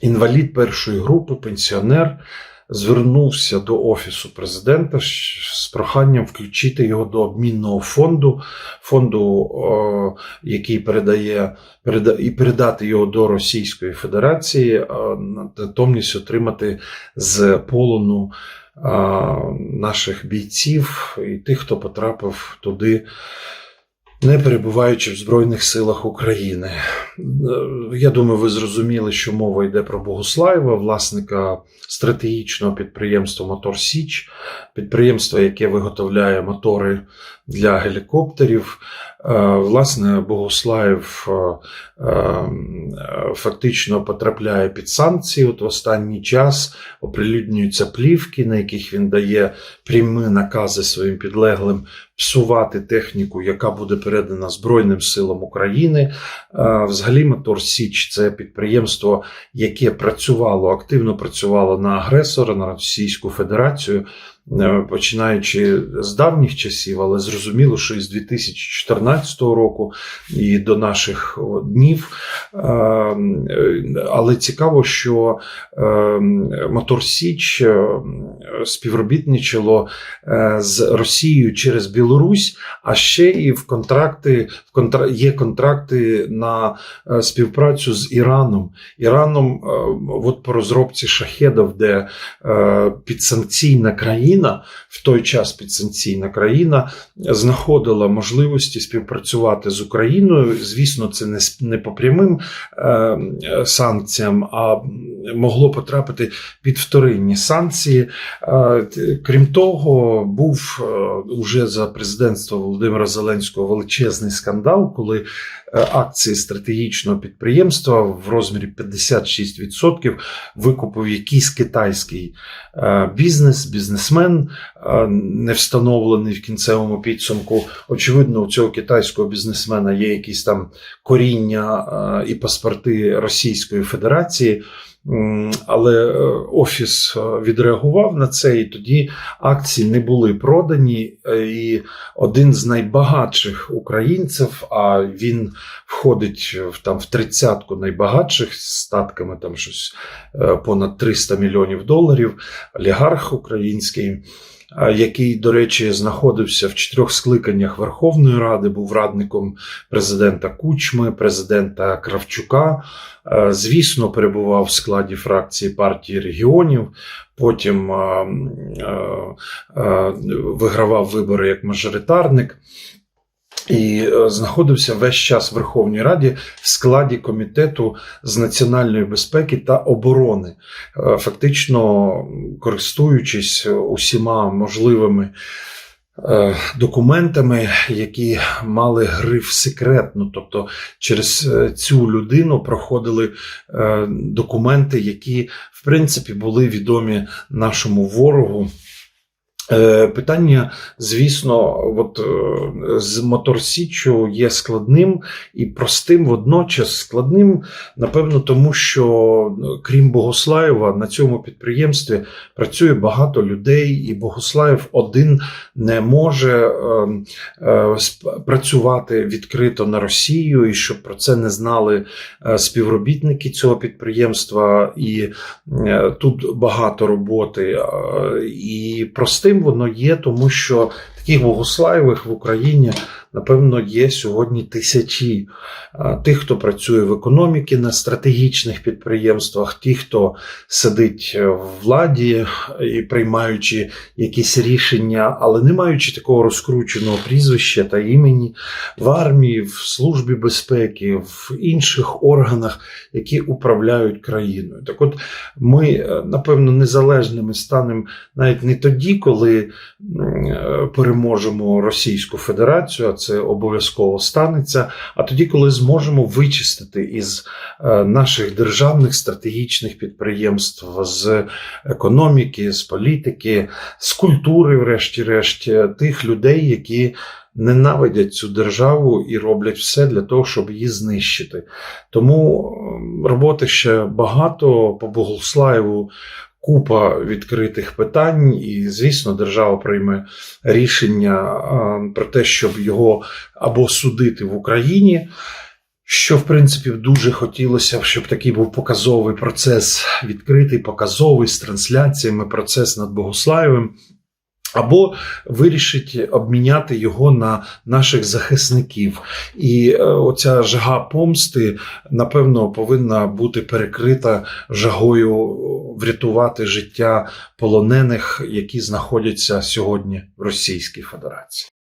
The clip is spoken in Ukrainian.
інвалід першої групи, пенсіонер, звернувся до Офісу президента з проханням включити його до обмінного фонду, фонду, який передає і передати його до Російської Федерації, натомість отримати з полону наших бійців і тих, хто потрапив туди. Не перебуваючи в Збройних силах України, Е, я думаю, ви зрозуміли, що мова йде про Богуслаєва, власника стратегічного підприємства Мотор Січ, підприємство, яке виготовляє мотори для гелікоптерів. Е, Власне, Богуслаєв е, е, фактично потрапляє під санкції. От в останній час оприлюднюються плівки, на яких він дає прямі накази своїм підлеглим псувати техніку, яка буде передана Збройним силам України. Взагалі, Мотор Січ це підприємство, яке працювало, активно працювало на агресора, на Російську Федерацію, починаючи з давніх часів, але зрозуміло, що із 2014 року і до наших днів. Е, е, Але цікаво, що е, Мотор Січ е, співробітничало е, з Росією через Білорусь, а ще і в контракти в контра... є контракти на е, співпрацю з Іраном. Іраном, е, от по розробці шахедів, де е, підсанкційна країна, в той час підсанкційна країна знаходила можливості співпрацювати з Україною. Звісно, це не, по прямим е, санкціям, а могло потрапити під вторинні санкції. Крім того, був е, уже за президентства Володимира Зеленського величезний скандал, коли е, акції стратегічного підприємства в розмірі 56% викупив якийсь китайський е, бізнес, бізнесмен, не встановлений в кінцевому підсумку. Очевидно, у цього китайського бізнесмена є якісь там коріння і паспорти Російської Федерації. Але е, офіс е, відреагував на це, і тоді акції не були продані. е, І один з найбагатших українців, а він входить в там в тридцятку найбагатших з статками, там щось понад 300 мільйонів доларів, олігарх український. Який, до речі, знаходився в чотирьох скликаннях Верховної Ради, був радником президента Кучми, президента Кравчука. Е, Звісно, перебував в складі фракції партії регіонів. Потім е, е, вигравав вибори як мажоритарник. І е, знаходився весь час в Верховній Раді в складі комітету з національної безпеки та оборони, Е, фактично користуючись усіма можливими е, документами, які мали гриф секретно, тобто через цю людину проходили документи, які в принципі були відомі нашому ворогу. Е, Питання, звісно, от е, з моторсіччю є складним і простим водночас складним, напевно, тому що ну, крім Богослаєва на цьому підприємстві працює багато людей, і Богослаєв один не може е, е, працювати відкрито на Росію, і щоб про це не знали співробітники цього підприємства. І тут багато роботи. І простим воно є, тому що таких Богослаєвих в Україні, напевно, є сьогодні тисячі тих, хто працює в економіці на стратегічних підприємствах, ті, хто сидить в владі і приймаючи якісь рішення, але не маючи такого розкрученого прізвища та імені в армії, в службі безпеки, в інших органах, які управляють країною. Так от ми, е, напевно, незалежними станемо навіть не тоді, коли е, переможемо Російську Федерацію, а це обов'язково станеться, а тоді, коли зможемо вичистити із е, наших державних стратегічних підприємств, з економіки, з політики, з культури, врешті-решт, тих людей, які ненавидять цю державу і роблять все для того, щоб її знищити. Тому ем, роботи ще багато по Богослаєву. Купа відкритих питань, і, звісно, держава прийме рішення про те, щоб його або судити в Україні, Що, в принципі, дуже хотілося б, щоб такий був показовий процес, відкритий, показовий з трансляціями, процес над Богослав'ям, або вирішить обміняти його на наших захисників. І е, оця жага помсти, напевно, повинна бути перекрита жагою врятувати життя полонених, які знаходяться сьогодні в Російській Федерації.